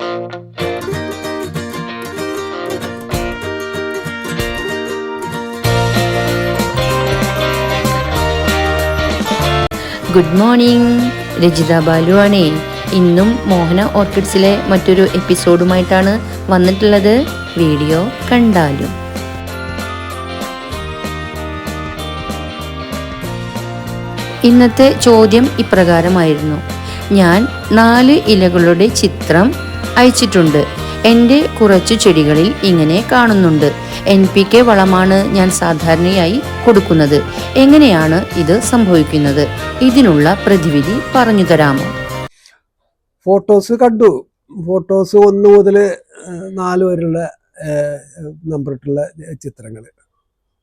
Good morning Rajitha ബാലുവാണ്. ഇന്നും മോഹന ഓർക്കിഡ്സിലെ മറ്റൊരു എപ്പിസോഡുമായിട്ടാണ് വന്നിട്ടുള്ളത്. വീഡിയോ കണ്ടാലും. ഇന്നത്തെ ചോദ്യം ഇപ്രകാരമായിരുന്നു. ഞാൻ നാല് ഇലകളുടെ ചിത്രം അയച്ചിട്ടുണ്ട്. എന്റെ കുറച്ച് ചെടികളിൽ ഇങ്ങനെ കാണുന്നുണ്ട്. എൻ പി കെ വളമാണ് ഞാൻ സാധാരണയായി കൊടുക്കുന്നത്. എങ്ങനെയാണ് ഇത് സംഭവിക്കുന്നത്? ഇതിനുള്ള പ്രതിവിധി പറഞ്ഞു തരാമോ? ഫോട്ടോസ് കണ്ടു. ഫോട്ടോസ് ഒന്ന് മുതൽ നാല് വരെയുള്ള നമ്പറിട്ടുള്ള ചിത്രങ്ങൾ.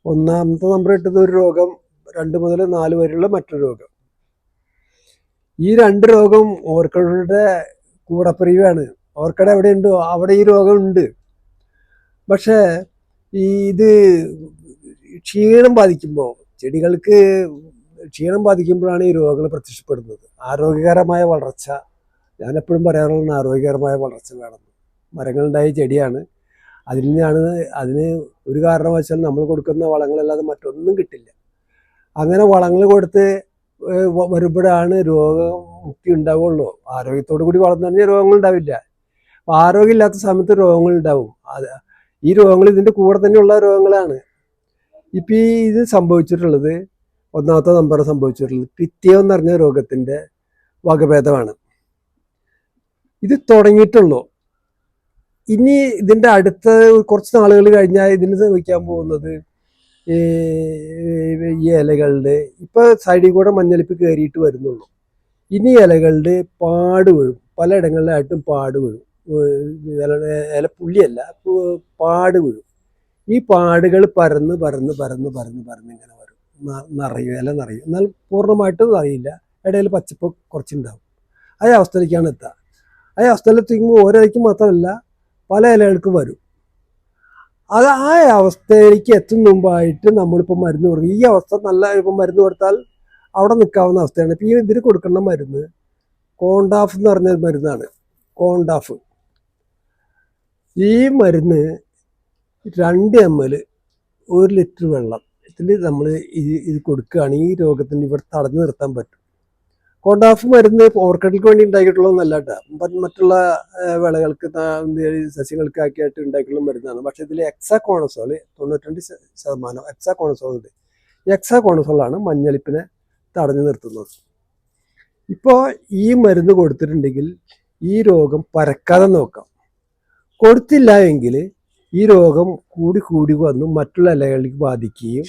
ഒന്നാമത്തെ നമ്പർ ഇട്ടത് ഒരു രോഗം രണ്ട് മുതൽ നാല് വരെയുള്ള മറ്റൊരു രോഗം. ഈ രണ്ട് രോഗം ഓർക്കഡയുടെ കൂടപ്പിരിവാണ്. ഓർക്കഡ എവിടെ ഉണ്ടോ അവിടെ ഈ രോഗമുണ്ട്. പക്ഷേ ഈ ഇത് ക്ഷീണം ബാധിക്കുമ്പോൾ ചെടികൾക്ക് ക്ഷീണം ബാധിക്കുമ്പോഴാണ് ഈ രോഗങ്ങൾ പ്രത്യക്ഷപ്പെടുന്നത്. ആരോഗ്യകരമായ വളർച്ച ഞാൻ എപ്പോഴും പറയാറുള്ളത് ആരോഗ്യകരമായ വളർച്ച വേണം. മരങ്ങളുണ്ടായ ചെടിയാണ്. അതിൽ നിന്നാണ് അതിന് ഒരു കാരണം വെച്ചാൽ നമ്മൾ കൊടുക്കുന്ന വളങ്ങളല്ലാതെ മറ്റൊന്നും കിട്ടില്ല. അങ്ങനെ വളങ്ങൾ കൊടുത്ത് വരുമ്പോഴാണ് രോഗമുക്തി ഉണ്ടാവുള്ളൂ. ആരോഗ്യത്തോടു കൂടി വളർന്നു കഴിഞ്ഞാൽ രോഗങ്ങൾ ഉണ്ടാവില്ല. അപ്പം ആരോഗ്യമില്ലാത്ത സമയത്ത് രോഗങ്ങൾ ഉണ്ടാവും. അത് ഈ രോഗങ്ങൾ ഇതിന്റെ കൂടെ തന്നെയുള്ള രോഗങ്ങളാണ്. ഇപ്പം ഈ ഇത് സംഭവിച്ചിട്ടുള്ളത് ഒന്നാമത്തെ നമ്പർ സംഭവിച്ചിട്ടുള്ളത് പിത്തിയം എന്ന് പറഞ്ഞ രോഗത്തിന്റെ വകഭേദമാണ്. ഇത് തുടങ്ങിയിട്ടുള്ളൂ. ഇനി ഇതിന്റെ അടുത്ത കുറച്ച് നാളുകൾ കഴിഞ്ഞാൽ ഇതിന് സംഭവിക്കാൻ പോകുന്നത് ഈ ഇലകളുടെ ഇപ്പൊ സൈഡിൽ കൂടെ മഞ്ഞളിപ്പ് കയറിയിട്ട് വരുന്നുള്ളൂ. ഇനി ഇലകളുടെ പാട് വീഴും. പലയിടങ്ങളിലായിട്ടും പാട് വീഴും. ഇല പുള്ളിയല്ല പാട് വീഴും ഈ പാടുകൾ പരന്ന് പരന്ന് പരന്ന് പരന്ന് പരന്ന് ഇങ്ങനെ വരും. നിറയും ഇല നിറയും. എന്നാൽ പൂർണമായിട്ടും നിറയില്ല ഇടയിൽ പച്ചപ്പ് കുറച്ചുണ്ടാവും. ആ അവസ്ഥയിലേക്കാണ് എത്തുക. ആ അവസ്ഥയിലെത്തിക്കുമ്പോൾ ഇലയ്ക്ക് മാത്രമല്ല പല ഇലകൾക്കും വരും. അത് ആ അവസ്ഥയിലേക്ക് എത്തും മുമ്പായിട്ട് നമ്മളിപ്പോൾ മരുന്ന് കൊടുക്കും. ഈ അവസ്ഥ നല്ല ഇപ്പം മരുന്ന് കൊടുത്താൽ അവിടെ നിൽക്കാവുന്ന അവസ്ഥയാണ്. ഇപ്പം ഈ ഇതിന് കൊടുക്കുന്ന മരുന്ന് കോണ്ടാഫ് എന്ന് പറഞ്ഞ മരുന്നാണ്. കോണ്ടാഫ് ഈ മരുന്ന് രണ്ട് എം എൽ ഒരു ലിറ്റർ വെള്ളം ഇതിൽ നമ്മൾ ഇത് ഇത് കൊടുക്കുകയാണെങ്കിൽ ഈ രോഗത്തിന് ഇവിടെ തടഞ്ഞു നിർത്താൻ പറ്റും. കോണ്ടാഫ് മരുന്ന് ഓർക്കിഡിൽക്ക് വേണ്ടി ഉണ്ടാക്കിയിട്ടുള്ളതൊന്നല്ല കേട്ടോ മറ്റുള്ള വിളകൾക്ക് സസ്യങ്ങൾക്ക് ആക്കിയിട്ട് ഉണ്ടാക്കിയുള്ള മരുന്നാണ്. പക്ഷെ ഇതിൽ എക്സാ കോണസോൾ തൊണ്ണൂറ്റിരണ്ട് ശ- ശതമാനം എക്സാ കോണസോൾ ഉണ്ട് എക്സാ കോണസോളാണ് മഞ്ഞളിപ്പിനെ തടഞ്ഞു നിർത്തുന്നത്. ഇപ്പോൾ ഈ മരുന്ന് കൊടുത്തിട്ടുണ്ടെങ്കിൽ ഈ രോഗം പരക്കാതെ നോക്കാം. കൊടുത്തില്ല എങ്കിൽ ഈ രോഗം കൂടി കൂടി വന്ന് മറ്റുള്ള ഇലകളിലേക്ക് ബാധിക്കുകയും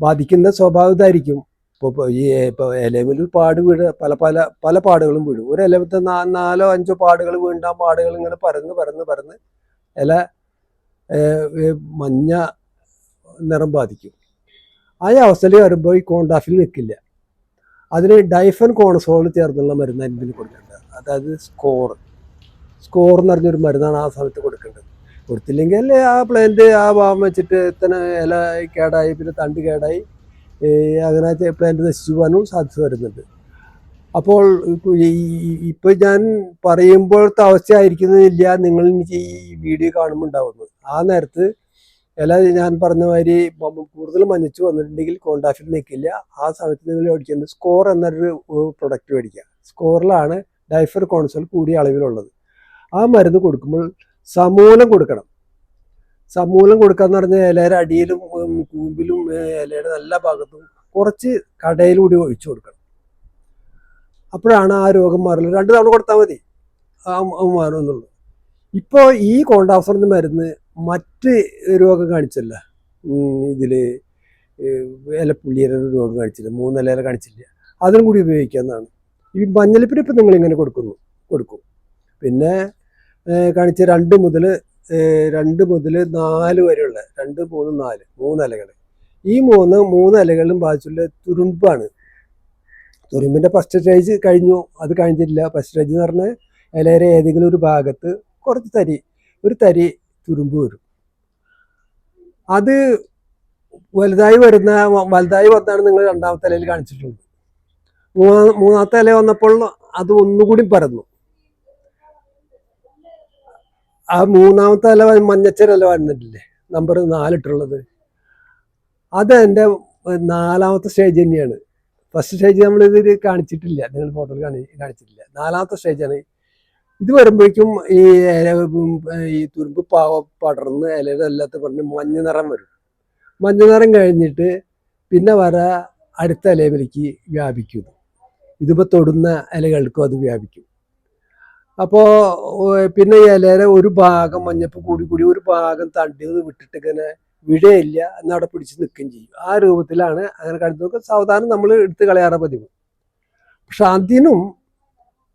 ബാധിക്കുന്ന സ്വഭാവതായിരിക്കും ഇപ്പോൾ ഈ ഇപ്പോൾ ഇലമിൽ പാട് വീഴുക പല പല പല പാടുകളും വീഴും. ഒരു ഇലമത്തെ നാലോ അഞ്ചോ പാടുകൾ വീണ്ട പാടുകൾ ഇങ്ങനെ പരന്ന് പരന്ന് പരന്ന് ഇല മഞ്ഞ നിറം ബാധിക്കും. ആ അവസ്ഥയിൽ വരുമ്പോൾ ഈ കോണ്ടാഫിൽ നിൽക്കില്ല അതിന് ഡൈഫൻ കോണസോൾ ചേർന്നുള്ള മരുന്നാണ് ഇതിന് കൊടുക്കേണ്ടത് അതായത് സ്കോർ. സ്കോർ എന്ന് പറഞ്ഞൊരു മരുന്നാണ് ആ സമയത്ത് കൊടുക്കേണ്ടത്. കൊടുത്തില്ലെങ്കിൽ ആ പ്ലാന്റ് ആ ഭാഗം വെച്ചിട്ട് തന്നെ ഇല കേടായി പിന്നെ തണ്ട് കേടായി അങ്ങനെ പ്ലാന്റ് നശിച്ചു പോകാനും സാധ്യത വരുന്നുണ്ട്. അപ്പോൾ ഇപ്പൊ ഞാൻ പറയുമ്പോഴത്തെ അവസ്ഥ ആയിരിക്കുന്നില്ല നിങ്ങൾ എനിക്ക് ഈ വീഡിയോ കാണുമ്പോൾ ഉണ്ടാവുന്നത്. ആ നേരത്ത് ഇല ഞാൻ പറഞ്ഞ മാതിരി കൂടുതൽ മഞ്ഞച്ച് വന്നിട്ടുണ്ടെങ്കിൽ കോണ്ടാഫിൽ നിൽക്കില്ല. ആ സമയത്ത് നിങ്ങൾ മേടിക്കുന്നത് സ്കോർ എന്നൊരു പ്രൊഡക്റ്റ് മേടിക്കുക. സ്കോറിലാണ് ഡൈഫർ കോൺസോൾ കൂടിയ അളവിലുള്ളത്. ആ മരുന്ന് കൊടുക്കുമ്പോൾ സമൂലം കൊടുക്കണം. സമൂലം കൊടുക്കാന്ന് പറഞ്ഞാൽ ഇലയുടെ അടിയിലും കൂമ്പിലും ഇലയുടെ നല്ല ഭാഗത്തും കുറച്ച് കടയിലൂടെ ഒഴിച്ചു കൊടുക്കണം. അപ്പോഴാണ് ആ രോഗം മാറുന്നത്. രണ്ട് തവണ കൊടുത്താൽ മതി. ആ ആ മാറും എന്നുള്ളത്. ഇപ്പോൾ ഈ കോണ്ടാഫറിന് മരുന്ന് മറ്റ് രോഗം കാണിച്ചല്ല. ഇതിൽ ഇലപ്പുള്ളിയുടെ രോഗം കാണിച്ചില്ല. മൂന്നില കാണിച്ചില്ല. അതിനും കൂടി ഉപയോഗിക്കാവുന്നതാണ് ഈ മഞ്ഞളിപ്പിന് ഇപ്പം നിങ്ങൾ ഇങ്ങനെ കൊടുക്കുന്നു. കൊടുക്കും. പിന്നെ കാണിച്ച രണ്ട് മുതൽ രണ്ട് മുതൽ നാല് വരെയുള്ള രണ്ട് മൂന്ന് നാല് മൂന്ന് ഇലകൾ ഈ മൂന്ന് മൂന്ന് ഇലകളിലും ബാധിച്ചുള്ള തുരുമ്പാണ്. തുരുമ്പിന്റെ ഫസ്റ്റ് സ്റ്റേജ് കഴിഞ്ഞു അത് കഴിഞ്ഞിട്ടില്ല. ഫസ്റ്റ് സ്റ്റേജ് എന്ന് പറഞ്ഞാൽ ഇലയുടെ ഏതെങ്കിലും ഒരു ഭാഗത്ത് കുറച്ച് തരി ഒരു തരി തുരുമ്പ് വരും. അത് വലുതായി വരുന്ന വലുതായി വന്നാണ് നിങ്ങൾ രണ്ടാമത്തെ ഇലയിൽ കാണിച്ചിട്ടുള്ളത്. മൂന്നാ മൂന്നാമത്തെ ഇല വന്നപ്പോൾ അത് ഒന്നുകൂടി പരന്നു. ആ മൂന്നാമത്തെ ഇല മഞ്ഞച്ചരല വന്നിട്ടില്ലേ? നമ്പർ നാലിട്ടുള്ളത്. അത് എന്റെ നാലാമത്തെ സ്റ്റേജ് തന്നെയാണ്. ഫസ്റ്റ് സ്റ്റേജ് നമ്മൾ ഇതിൽ കാണിച്ചിട്ടില്ല. നിങ്ങൾ ഫോട്ടോയിൽ കാണി കാണിച്ചിട്ടില്ല. നാലാമത്തെ സ്റ്റേജാണ് ഇത് വരുമ്പോഴേക്കും ഈ ഇല ഈ തുരുമ്പ് പാവ പടർന്ന് ഇലയുടെ എല്ലാത്ത പറഞ്ഞ് മഞ്ഞ നിറം വരും. മഞ്ഞ നിറം കഴിഞ്ഞിട്ട് പിന്നെ വര അടുത്ത ഇലയിലേക്ക് വ്യാപിക്കും ഇതിപ്പോൾ തൊടുന്ന ഇലകൾക്കും അത് വ്യാപിക്കും. അപ്പോൾ പിന്നെ ഈ ഒരു ഭാഗം മഞ്ഞപ്പ് കൂടി കൂടി ഒരു ഭാഗം തണ്ടി വിട്ടിട്ട് ഇങ്ങനെ വിഴയില്ല എന്നവിടെ പിടിച്ച് നിൽക്കുകയും ചെയ്യും. ആ രൂപത്തിലാണ് അങ്ങനെ കണ്ടു സാവധാനം നമ്മൾ എടുത്ത് കളയാറ പതിവ്. പക്ഷെ അതിനും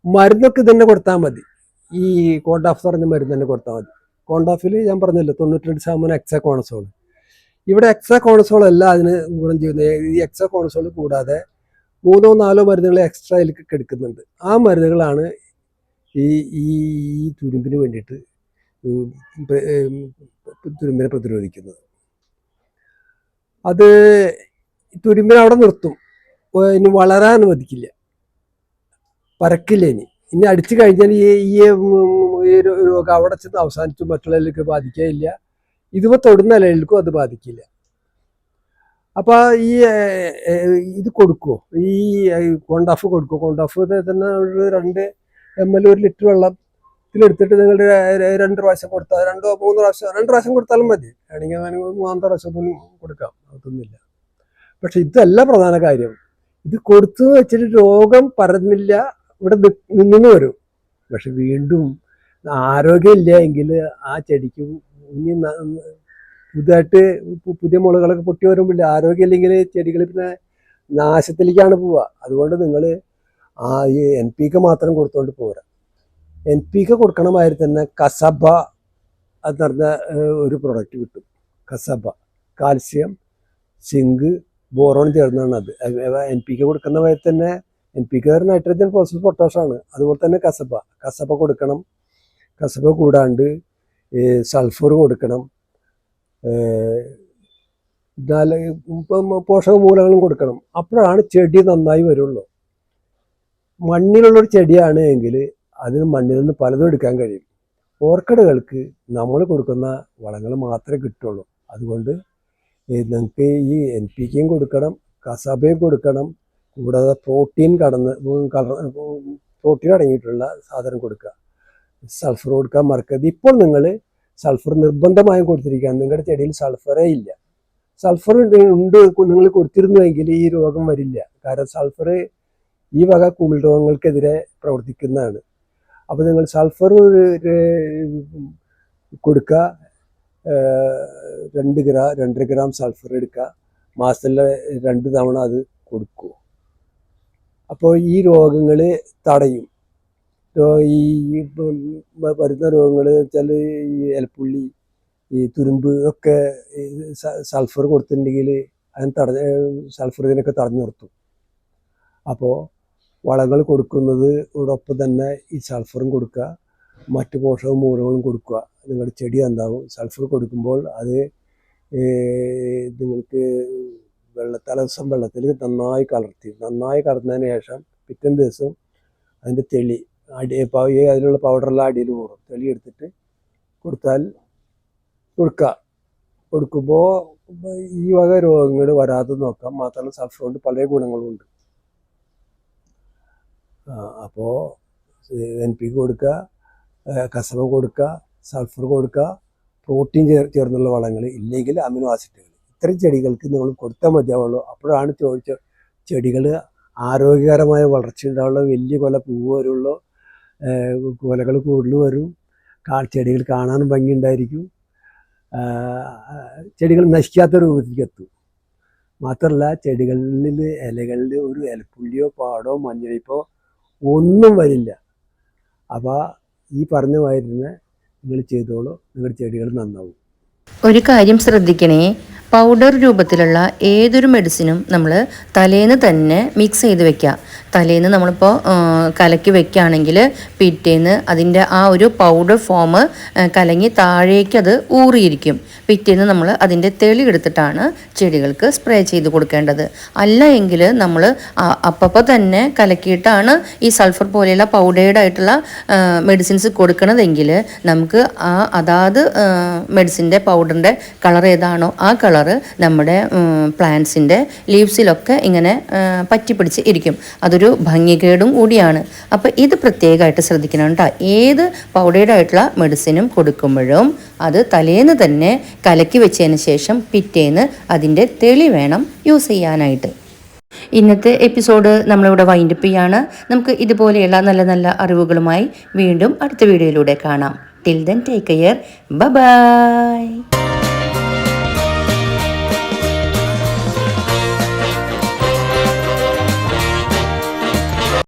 മരുന്നൊക്കെ തന്നെ കൊടുത്താൽ മതി. ഈ കോണ്ടാഫ് പറഞ്ഞ മരുന്ന് തന്നെ കൊടുത്താൽ മതി. കോണ്ടാഫിൽ ഞാൻ പറഞ്ഞല്ലോ തൊണ്ണൂറ്റിരണ്ട് ശതമാനം എക്സാ കോണസോൾ ഇവിടെ എക്സാ കോണസോൾ അല്ല അതിന് ഗുണം ചെയ്യുന്നത്. ഈ എക്സാ കോണസോൾ കൂടാതെ മൂന്നോ നാലോ മരുന്നുകൾ എക്സ്ട്രാ ഇതിലേക്ക് എടുക്കുന്നുണ്ട് ആ മരുന്നുകളാണ് ഈ ഈ ഈ തുരുമ്പിന് വേണ്ടിയിട്ട് തുരുമ്പിനെ പ്രതിരോധിക്കുന്നത് അത് തുരുമ്പിനെ അവിടെ നിർത്തും. ഇനി വളരാൻ അനുവദിക്കില്ല. പരക്കില്ല ഇനി ഇനി അടിച്ചു കഴിഞ്ഞാൽ ഈ ഈ രോഗം അവിടെ ചെന്ന് അവസാനിച്ചു മറ്റുള്ളവരിലേക്ക് ബാധിക്കുകയില്ല. ഇതിപ്പോ തൊടുന്ന ഇലകൾക്കും അത് ബാധിക്കില്ല. അപ്പോൾ ഈ ഇത് കൊടുക്കുമോ ഈ കോണ്ടാഫ് കൊടുക്കുമോ കോണ്ടാഫ് തന്നെ ഒരു രണ്ട് എം എൽ ഒരു ലിറ്റർ വെള്ളം ഇതിലെടുത്തിട്ട് നിങ്ങൾ രണ്ട് പ്രാവശ്യം കൊടുത്താൽ രണ്ടോ മൂന്ന് പ്രാവശ്യം രണ്ട് പ്രാവശ്യം കൊടുത്താലും മതി. വേണമെങ്കിൽ മൂന്നാമത്തെ പ്രാവശ്യം കൊടുക്കാം. അതൊന്നുമില്ല. പക്ഷെ ഇതല്ല പ്രധാന കാര്യം. ഇത് കൊടുത്തു വെച്ചിട്ട് രോഗം പരന്നില്ല ഇവിടെ നിന്നു വരും. പക്ഷെ വീണ്ടും ആരോഗ്യമില്ല എങ്കിൽ ആ ചെടിക്ക് ഇനി പുതുതായിട്ട് പുതിയ മുളകളൊക്കെ പൊട്ടി വരുമ്പോൾ ആരോഗ്യമില്ലെങ്കിൽ ചെടികൾ പിന്നെ നാശത്തിലേക്കാണ് പോവുക. അതുകൊണ്ട് നിങ്ങൾ ആ ഈ എൻ പി കെ മാത്രം കൊടുത്തോണ്ട് പോരാ. എൻ പി കെ കൊടുക്കണ മാതിരി തന്നെ കസബ എന്ന് പറഞ്ഞ ഒരു പ്രൊഡക്റ്റ് കിട്ടും. കസബ കാൽസ്യം സിങ്ക് ബോറോൺ ചേർന്നാണ് അത്. എൻ പി കെ കൊടുക്കുന്ന മാതിരി തന്നെ N P K nitrogen phosphorus പൊട്ടാഷാണ് അതുപോലെ തന്നെ കസബ. കസബ കൊടുക്കണം. കസബ കൂടാണ്ട് സൾഫർ കൊടുക്കണം. പോഷക മൂലങ്ങളും കൊടുക്കണം. അപ്പോഴാണ് ചെടി നന്നായി വരുള്ളൂ. മണ്ണിലുള്ളൊരു ചെടിയാണ് എങ്കിൽ അതിന് മണ്ണിൽ നിന്ന് പലതും എടുക്കാൻ കഴിയും. ഓർക്കിഡുകൾക്ക് നമ്മൾ കൊടുക്കുന്ന വളങ്ങൾ മാത്രമേ കിട്ടുള്ളൂ. അതുകൊണ്ട് നിങ്ങൾക്ക് ഈ എൻ പി കെയും കൊടുക്കണം കസാബയും കൊടുക്കണം കൂടാതെ പ്രോട്ടീൻ കടന്ന് പ്രോട്ടീൻ അടങ്ങിയിട്ടുള്ള സാധനം കൊടുക്കുക. സൾഫർ കൊടുക്കാൻ മറക്കരുത്. ഇപ്പോൾ നിങ്ങൾ സൾഫർ നിർബന്ധമായും കൊടുത്തിരിക്കുകയാണ്. നിങ്ങളുടെ ചെടിയിൽ സൾഫറേ ഇല്ല. സൾഫർ ഉണ്ട് നിങ്ങൾ കൊടുത്തിരുന്നുവെങ്കിൽ ഈ രോഗം വരില്ല. കാരണം സൾഫർ ഈ വക കുമിൾ രോഗങ്ങൾക്കെതിരെ പ്രവർത്തിക്കുന്നതാണ്. അപ്പോൾ നിങ്ങൾ സൾഫർ കൊടുക്കുക രണ്ട് ഗ്രാം രണ്ടര ഗ്രാം സൾഫർ എടുക്കുക മാസത്തിൽ രണ്ട് തവണ അത് കൊടുക്കുക അപ്പോൾ ഈ രോഗങ്ങൾ തടയും. ഈ വരുന്ന രോഗങ്ങൾ വെച്ചാൽ ഈ എലപ്പുള്ളി ഈ തുരുമ്പ് ഒക്കെ സൾഫർ കൊടുത്തിട്ടുണ്ടെങ്കിൽ അതിന് തടഞ്ഞ് സൾഫർ ഇതിനൊക്കെ തടഞ്ഞു നിർത്തും. അപ്പോൾ വളങ്ങൾ കൊടുക്കുന്നതോടൊപ്പം തന്നെ ഈ സൾഫറും കൊടുക്കുക. മറ്റ് പോഷക മൂലങ്ങളും കൊടുക്കുക. നിങ്ങളുടെ ചെടി എന്താവും സൾഫർ കൊടുക്കുമ്പോൾ അത് നിങ്ങൾക്ക് വെള്ള തലദിവസം വെള്ളത്തിൽ നന്നായി കലർത്തി. നന്നായി കലർന്നതിന് ശേഷം പിറ്റേ ദിവസം അതിന്റെ തെളി അടി അതിലുള്ള പൗഡറെല്ലാം അടിയിൽ കൂടും തെളി എടുത്തിട്ട് കൊടുത്താൽ കൊടുക്കുക. കൊടുക്കുമ്പോൾ ഈ വക രോഗങ്ങൾ വരാതെ നോക്കാം. മാത്രമല്ല സൾഫർ കൊണ്ട് പല ഗുണങ്ങളും ഉണ്ട് അപ്പോൾ എൻ പി കൊടുക്കുക കസവ കൊടുക്കുക സൾഫർ കൊടുക്കുക പ്രോട്ടീൻ ചേർ ചേർന്നുള്ള വളങ്ങൾ ഇല്ലെങ്കിൽ അമിനോ ആസിഡുകൾ. ഇത്തരം ചെടികൾക്ക് നിങ്ങൾ കൊടുത്താൽ മതിയാവുള്ളൂ. അപ്പോഴാണ് ചോദിച്ച ചെടികൾ ആരോഗ്യകരമായ വളർച്ച ഉണ്ടാവുള്ളൂ വലിയ കൊല പൂവ് വരുള്ളൂ കൊലകൾ കൂടുതൽ വരും കാൽ ചെടികൾ കാണാനും ഭംഗിയുണ്ടായിരിക്കും ചെടികൾ നശിക്കാത്ത രൂപത്തിലേക്ക് എത്തും. മാത്രമല്ല ചെടികളിൽ ഇലകളിൽ ഒരു ഇലപ്പുള്ളിയോ പാടോ മഞ്ഞളിപ്പോ ഒന്നും വരില്ല. അപ്പോൾ ഈ പറഞ്ഞ മാതിരി നിങ്ങൾ ചെയ്തോളൂ. നിങ്ങളുടെ ചെടികൾ നന്നാവും. ഒരു കാര്യം ശ്രദ്ധിക്കണേ. പൗഡർ രൂപത്തിലുള്ള ഏതൊരു മെഡിസിനും നമ്മൾ തലേന്ന് തന്നെ മിക്സ് ചെയ്ത് വെക്കുക തലേന്ന് നമ്മളിപ്പോൾ കലക്കി വെക്കുകയാണെങ്കിൽ പിറ്റേന്ന് അതിന്റെ ആ ഒരു പൗഡർ ഫോം കലങ്ങി താഴേക്ക് അത് ഊറിയിരിക്കും. പിറ്റേന്ന് നമ്മൾ അതിന്റെ തെളി എടുത്തിട്ടാണ് ചെടികൾക്ക് സ്പ്രേ ചെയ്ത് കൊടുക്കേണ്ടത്. അല്ല എങ്കിൽ നമ്മൾ അപ്പപ്പോൾ തന്നെ കലക്കിയിട്ടാണ് ഈ സൾഫർ പോലെയുള്ള പൗഡേർഡ് ആയിട്ടുള്ള മെഡിസിൻസ് കൊടുക്കണതെങ്കിൽ നമുക്ക് ആ അതാത് മെഡിസിന്റെ പൗഡറിന്റെ കളർ ഏതാണോ ആ കളറ് നമ്മുടെ പ്ലാന്റ്സിന്റെ ലീവ്സിലൊക്കെ ഇങ്ങനെ പറ്റിപ്പിടിച്ച് ഇരിക്കും. അതൊരു ഭംഗികേടും കൂടിയാണ്. അപ്പോൾ ഇത് പ്രത്യേകമായിട്ട് ശ്രദ്ധിക്കണം കേട്ടോ ഏത് പൗഡേഡ് ആയിട്ടുള്ള മെഡിസിനും കൊടുക്കുമ്പോഴും അത് തലേന്ന് തന്നെ കലക്കി വെച്ചതിന് ശേഷം പിറ്റേന്ന് അതിന്റെ തെളി വേണം യൂസ് ചെയ്യാനായിട്ട്. ഇന്നത്തെ എപ്പിസോഡ് നമ്മളിവിടെ വൈൻഡപ്പ് ചെയ്യാണ്. നമുക്ക് ഇതുപോലെയുള്ള നല്ല നല്ല അറിവുകളുമായി വീണ്ടും അടുത്ത വീഡിയോയിലൂടെ കാണാം. Till then take care bye